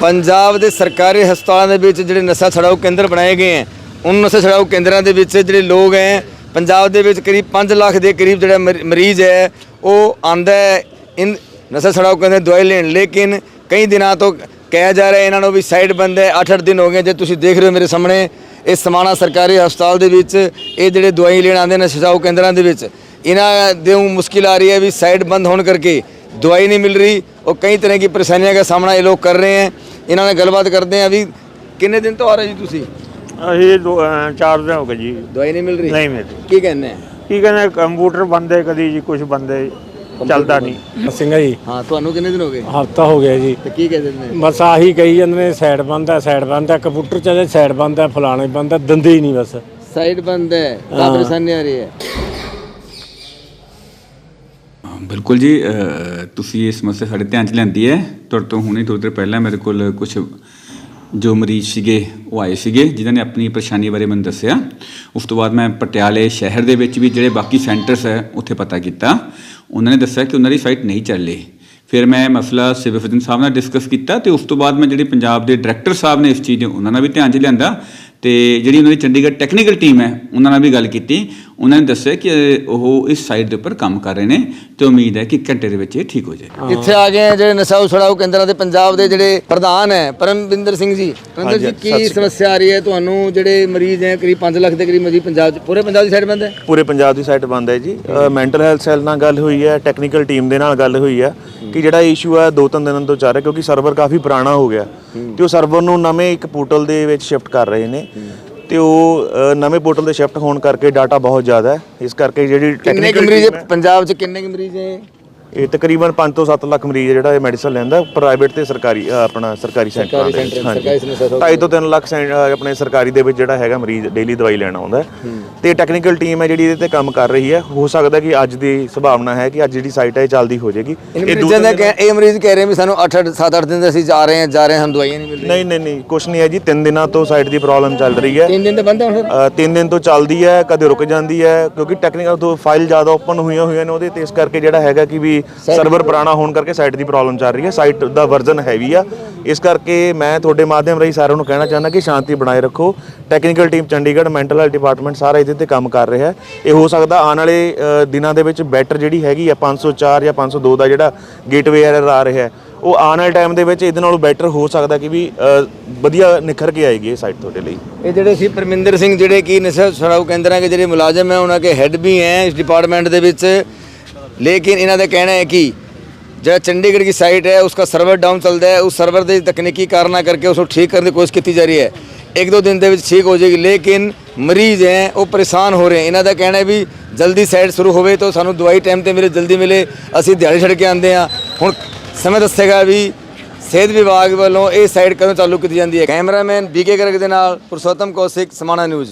ਪੰਜਾਬ ਦੇ ਸਰਕਾਰੀ ਹਸਪਤਾਲਾਂ ਦੇ ਵਿੱਚ ਜਿਹੜੇ ਨਸ਼ਾ ਛਡਾਊ ਕੇਂਦਰ ਬਣਾਏ ਗਏ ਹੈ, ਉਨ ਨਸ਼ਾ ਛਡਾਊ ਕੇਂਦਰਾਂ ਦੇ ਵਿੱਚ ਜਿਹੜੇ ਲੋਕ ਹੈ, ਪੰਜਾਬ ਦੇ ਵਿੱਚ ਕਰੀਬ 5 ਲੱਖ ਦੇ ਕਰੀਬ ਜਿਹੜਾ ਮਰ- ਮਰੀਜ਼ ਹੈ, ਉਹ ਆਂਦਾ ਹੈ, ਇਨ ਨਸ਼ਾ ਛਡਾਊ ਕੇਂਦਰ ਦਵਾਈ ਲੈਣ। ਲੇਕਿਨ ਕਈ ਦਿਨਾਂ ਤੋਂ ਕਿਹਾ ਜਾ ਰਿਹਾ ਇਹਨਾਂ ਨੂੰ ਵੀ ਸਾਈਡ ਬੰਦ ਹੈ 8-8 ਦਿਨ ਹੋ ਗਏ ਜੇ ਤੁਸੀਂ ਦੇਖ ਰਹੇ ਹੋ ਮੇਰੇ ਸਾਹਮਣੇ, ਇਹ ਸਮਾਣਾ ਸਰਕਾਰੀ ਹਸਪਤਾਲ ਦੇ ਵਿੱਚ ਇਹ ਜਿਹੜੇ ਦਵਾਈ ਲੈਣ ਆਉਂਦੇ ਨੇ ਨਸ਼ਾ ਛਡਾਊ ਕੇਂਦਰਾਂ ਦੇ ਵਿੱਚ, ਇਹਨਾਂ ਦੇ ਮੁਸ਼ਕਿਲ ਆ ਰਹੀ ਹੈ ਵੀ ਸਾਈਡ ਬੰਦ ਹੋਣ ਕਰਕੇ ਦਵਾਈ ਨਹੀਂ ਮਿਲ ਰਹੀ और कई तरह की परेशानियों का सामना ये लोग कर रहे हैं इन्होंने गलबात करते हैं अभी किन्ने दिन तो आ रहे जी तुसी ਅਸੀਂ ਦੋ- ਅਹ ਚਾਰ ਦਿਨ ਹੋ ਗਏ ਜੀ दवाई नहीं मिल रही ਨਹੀਂ ਮਿਲਦੀ की कहने हैं ਕੀ ਕਹਿੰਦੇ ਕੰਪਿਊਟਰ ਬੰਦ ਹੈ ਕਦੀ ਜੀ ਕੁਝ ਬੰਦ ਹੈ ਚੱਲਦਾ ਨਹੀਂ ਸਿੰਘ ਜੀ हाँ ਤੁਹਾਨੂੰ ਕਿੰਨੇ ਦਿਨ ਹੋ ਗਏ ਹਫਤਾ ਹੋ ਗਿਆ ਜੀ ਤੇ ਕੀ ਕਹਿੰਦੇ ਨੇ ਬਸ ਆਹੀ ਕਹੀ ਜਾਂਦੇ ਨੇ ਸਾਈਡ ਬੰਦ ਹੈ ਸਾਈਡ ਬੰਦ ਹੈ ਕੰਪਿਊਟਰ ਚ ਸਾਈਡ ਬੰਦ ਹੈ ਫਲਾਣੇ ਬੰਦ ਹੈ ਦੰਦੇ ਹੀ ਨਹੀਂ ਬਸ ਸਾਈਡ ਬੰਦ ਹੈ ਤਾਂ ਪਰੇਸ਼ਾਨੀ ਆ ਰਹੀ ਹੈ ਹਾਂ, ਬਿਲਕੁਲ ਜੀ ਤੁਸੀਂ ਇਹ ਸਮੱਸਿਆ ਸਾਡੇ ਧਿਆਨ 'ਚ ਲੈਂਦੀ ਹੈ। ਤੁਹਾਡੇ ਤੋਂ ਹੁਣੇ ਥੋੜ੍ਹੀ ਦੇਰ ਪਹਿਲਾਂ ਮੇਰੇ ਕੋਲ ਕੁਝ ਜੋ ਮਰੀਜ਼ ਸੀਗੇ, ਉਹ ਆਏ ਸੀਗੇ, ਜਿਨ੍ਹਾਂ ਨੇ ਆਪਣੀ ਪਰੇਸ਼ਾਨੀ ਬਾਰੇ ਮੈਨੂੰ ਦੱਸਿਆ। ਉਸ ਤੋਂ ਬਾਅਦ ਮੈਂ ਪਟਿਆਲੇ ਸ਼ਹਿਰ ਦੇ ਵਿੱਚ ਵੀ ਜਿਹੜੇ ਬਾਕੀ ਸੈਂਟਰਸ ਹੈ, ਉੱਥੇ ਪਤਾ ਕੀਤਾ। ਉਹਨਾਂ ਨੇ ਦੱਸਿਆ ਕਿ ਉਹਨਾਂ ਦੀ ਸਾਈਟ ਨਹੀਂ ਚੱਲ ਰਹੀ। ਫਿਰ ਮੈਂ ਮਸਲਾ ਸਿਵਲ ਸਰਜਨ ਸਾਹਿਬ ਨਾਲ ਡਿਸਕਸ ਕੀਤਾ ਤੇ ਉਸ ਤੋਂ ਬਾਅਦ ਮੈਂ ਜਿਹੜੇ ਪੰਜਾਬ ਦੇ ਡਾਇਰੈਕਟਰ ਸਾਹਿਬ ਨੇ ਇਸ ਚੀਜ਼ ਦੇ, ਉਹਨਾਂ ਨਾਲ ਵੀ ਧਿਆਨ 'ਚ ਲਿਆਂਦਾ। ਤੇ ਜਿਹੜੀ ਉਹਨਾਂ ਦੀ ਚੰਡੀਗੜ੍ਹ ਟੈਕਨੀਕਲ ਟੀਮ ਹੈ ਉਹਨਾਂ ਨਾਲ ਵੀ ਗੱਲ ਕੀਤੀ। ਉਹਨਾਂ ਨੇ ਦੱਸਿਆ ਕਿ ਉਹ ਇਸ ਸਾਈਟ ਦੇ ਉੱਪਰ ਕੰਮ ਕਰ ਰਹੇ ਨੇ ਤੇ ਉਮੀਦ ਹੈ ਕਿ ਘੰਟੇ ਦੇ ਵਿੱਚ ਇਹ ਠੀਕ ਹੋ ਜਾਏ ਇੱਥੇ ਆ ਗਏ ਜਿਹੜੇ ਨਸ਼ਾ ਛੁਡਾਊ ਕੇਂਦਰਾਂ ਦੇ ਪੰਜਾਬ ਦੇ ਜਿਹੜੇ ਪ੍ਰਧਾਨ ਹੈ ਪਰਮਵਿੰਦਰ ਸਿੰਘ ਜੀ। ਪਰਮਵਿੰਦਰ ਜੀ ਕੀ ਸਮੱਸਿਆ ਆ ਰਹੀ ਹੈ? ਤੁਹਾਨੂੰ ਜਿਹੜੇ ਮਰੀਜ਼ ਹੈ ਕਰੀਬ 5 ਲੱਖ ਦੇ ਕਰੀਬ ਮਰੀਜ਼ ਪੰਜਾਬ 'ਚ ਪੂਰੇ ਪੰਜਾਬ ਦੀ ਸਾਈਡ ਬੰਦ ਹੈ? ਪੂਰੇ ਪੰਜਾਬ ਦੀ ਸਾਈਟ ਬੰਦ ਹੈ ਜੀ। ਮੈਂਟਲ ਹੈਲਥ ਸੈੱਲ ਨਾਲ ਗੱਲ ਹੋਈ ਹੈ ਟੈਕਨੀਕਲ ਟੀਮ ਦੇ ਨਾਲ ਗੱਲ ਹੋਈ ਹੈ। ਕਿ ਜਿਹੜਾ ਇਸ਼ੂ ਹੈ ਦੋ ਤਿੰਨ ਦਿਨਾਂ ਤੋਂ ਚੱਲ ਰਿਹਾ ਕਿਉਂਕਿ ਸਰਵਰ ਕਾਫੀ ਪੁਰਾਣਾ ਹੋ ਗਿਆ। ਤੇ ਉਹ ਸਰਵਰ ਨੂੰ ਨਵੇਂ ਇੱਕ ਪੋਰਟਲ ਦੇ ਵਿੱਚ ਸ਼ਿਫਟ ਕਰ ਰਹੇ ਨੇ। ਤੇ ਉਹ ਨਵੇਂ ਪੋਰਟਲ ਦੇ ਸ਼ਿਫਟ ਹੋਣ ਕਰਕੇ ਡਾਟਾ ਬਹੁਤ ਜ਼ਿਆਦਾ ਹੈ। ਇਸ ਕਰਕੇ ਜਿਹੜੀ ਟੈਕਨੀਕਲ ਮਰੀਜ਼ ਪੰਜਾਬ 'ਚ ਕਿੰਨੇ ਮਰੀਜ਼ ਹੈ ਇਹ ਤਕਰੀਬਨ 5 ਤੋਂ 7 ਲੱਖ ਮਰੀਜ਼ ਜਿਹੜਾ ਇਹ ਮੈਡੀਸਨ ਲੈਂਦਾ ਪ੍ਰਾਈਵੇਟ ਤੇ ਸਰਕਾਰੀ ਅ, ਆਪਣਾ ਸਰਕਾਰੀ ਸੈਂਟਰਾਂ ਦੇ ਵਿੱਚ। ਹਾਂਜੀ। ਸੈਂਟਰ, 2.5 ਤੋਂ 3 ਲੱਖ ਸੈਂ- ਅ, ਆਪਣੇ ਸਰਕਾਰੀ ਦੇ ਵਿੱਚ ਜਿਹੜਾ ਹੈਗਾ ਮਰੀਜ਼ ਡੇਲੀ ਦਵਾਈ ਲੈਣ ਆਉਂਦਾ ਹੈ। ਤੇ ਟੈਕਨੀਕਲ ਟੀਮ ਹੈ ਜਿਹੜੀ ਇਹਦੇ ਤੇ ਕੰਮ ਕਰ ਰਹੀ ਹੈ। ਹੋ ਸਕਦਾ ਕਿ ਅੱਜ ਦੀ ਸੰਭਾਵਨਾ ਹੈ ਕਿ ਅੱਜ ਜਿਹੜੀ ਸਾਈਟ ਹੈ ਇਹ ਜਲਦੀ ਹੋ ਜਾਏਗੀ। ਇਹ ਮਰੀਜ਼ਾਂ ਦਾ ਕਹਿ- ਇਹ ਮਰੀਜ਼ ਕਹਿ ਰਹੇ ਵੀ ਸਾਨੂੰ 8 8 7 8 ਦਿਨ ਦੇ ਅਸੀਂ ਜਾ ਰਹੇ ਹਾਂ ਜਾ ਰਹੇ ਹਾਂ ਸਾਨੂੰ ਦਵਾਈਆਂ ਨਹੀਂ ਮਿਲ ਨਹੀਂ ਨਹੀਂ ਨਹੀਂ ਕੁਛ ਨਹੀਂ ਹੈ ਜੀ। 3 ਦਿਨਾਂ ਤੋਂ ਸਾਈਟ ਦੀ ਪ੍ਰੋਬਲਮ ਚੱਲ ਰਹੀ ਹੈ। ਤਿੰਨ ਦਿਨ ਤੇ ਬੰਦ ਹੈ ਹੁਣ ਅ, ਤਿੰਨ ਦਿਨ ਤੋਂ ਚੱਲਦੀ ਹੈ ਕਦੇ ਰੁਕ ਜਾਂਦੀ ਹੈ ਕਿਉਂਕਿ ਟੈਕਨੀਕਲ ਤੋਂ ਫਾਈਲ ਜ਼ਿਆਦਾ ਓਪਨ ਹੋਈਆਂ ਹੋਈਆਂ ਨੇ ਉਹਦੇ ਤੇ ਇਸ ਕਰਕੇ ਜਿਹੜਾ ਹੈਗਾ ਕਿ ਵੀ ਸਰਵਰ ਪੁਰਾਣਾ ਹੋਣ ਕਰਕੇ ਸਾਈਟ ਦੀ ਪ੍ਰੋਬਲਮ ਚੱਲ ਰਹੀ ਹੈ। ਸਾਈਟ ਦਾ ਵਰਜ਼ਨ ਹੈਵੀ ਆ। ਇਸ ਕਰਕੇ ਮੈਂ ਤੁਹਾਡੇ ਮਾਧਿਅਮ ਰਾਹੀਂ ਸਾਰਿਆਂ ਨੂੰ ਕਹਿਣਾ ਚਾਹੁੰਦਾ ਕਿ ਸ਼ਾਂਤੀ ਬਣਾਏ ਰੱਖੋ। Technical team Chandigarh mental health department ਸਾਰਾ ਇਹਦੇ ਤੇ ਕੰਮ ਕਰ ਰਿਹਾ ਹੈ। ਇਹ ਹੋ ਸਕਦਾ ਆਉਣ ਵਾਲੇ ਦਿਨਾਂ ਦੇ ਵਿੱਚ ਬੈਟਰ ਜਿਹੜੀ ਹੈਗੀ ਆ 504 ਜਾਂ 502 ਦਾ ਜਿਹੜਾ ਗੇਟਵੇ ਐਰਰ ਆ ਰਿਹਾ ਹੈ ਉਹ ਆਉਣ ਵਾਲੇ ਟਾਈਮ ਦੇ ਵਿੱਚ ਇਹਦੇ ਨਾਲੋਂ ਬੈਟਰ ਹੋ ਸਕਦਾ ਕਿ ਵੀ ਵਧੀਆ ਨਿਖਰ ਕੇ ਆਏਗੀ ਇਹ ਸਾਈਟ ਤੁਹਾਡੇ ਲਈ। ਇਹ ਜਿਹੜੇ ਸੀ ਪਰਮਿੰਦਰ ਸਿੰਘ ਜਿਹੜੇ ਕੀ ਨਸ਼ਾ ਸੜਾਉ ਕੇਂਦਰਾਂ ਦੇ ਜਿਹੜੇ ਮੁਲਾਜ਼ਮ ਹੈ ਉਹਨਾਂ ਕੇ ਹੈੱਡ ਵੀ ਹੈ ਇਸ ਡਿਪਾਰਟਮੈਂਟ ਦੇ ਵਿੱਚ। ਲੇਕਿਨ ਇਹਨਾਂ ਦਾ ਕਹਿਣਾ ਹੈ ਕਿ ਜਿਹੜਾ ਚੰਡੀਗੜ੍ਹ ਦੀ ਸਾਈਟ ਹੈ ਉਸका ਸਰਵਰ ਡਾਊਨ ਚੱਲਦਾ ਹੈ, ਉਸ ਸਰਵਰ ਦੇ ਤਕਨੀਕੀ ਕਾਰਨਾਂ ਕਰਕੇ ਉਸ ਨੂੰ ਠੀਕ ਕਰਨ ਦੀ ਕੋਸ਼ਿਸ਼ ਕੀਤੀ ਜਾ ਰਹੀ ਹੈ। ਇੱਕ ਦੋ ਦਿਨ ਦੇ ਵਿੱਚ ਠੀਕ ਹੋ ਜਾਏਗੀ, ਲੇਕਿਨ ਮਰੀਜ਼ ਹੈ, ਉਹ ਪਰੇਸ਼ਾਨ ਹੋ ਰਹੇ ਇਹਨਾਂ ਦਾ ਕਹਿਣਾ ਵੀ ਜਲਦੀ ਸਾਈਡ ਸ਼ੁਰੂ ਹੋਵੇ ਤਾਂ ਸਾਨੂੰ ਦਵਾਈ ਟਾਈਮ ਤੇ ਮਿਲੇ, ਜਲਦੀ ਮਿਲੇ। ਅਸੀਂ ਦਿਹਾੜੀ ਛੱਡ ਕੇ ਆਉਂਦੇ ਹਾਂ। ਹੁਣ ਸਮੇਂ ਦੱਸੇਗਾ ਵੀ ਸਿਹਤ ਵਿਭਾਗ ਵੱਲੋਂ ਇਹ ਸਾਈਡ ਕਦੋਂ ਚਾਲੂ ਕੀਤੀ ਜਾਂਦੀ ਹੈ। ਕੈਮਰਾਮੈਨ ਬੀਕੇ ਗਰਗ ਦੇ ਨਾਲ ਪੁਰਸ਼ੋਤਮ ਕੌਸ਼ਿਕ, ਸਮਾਣਾ ਨਿਊਜ਼।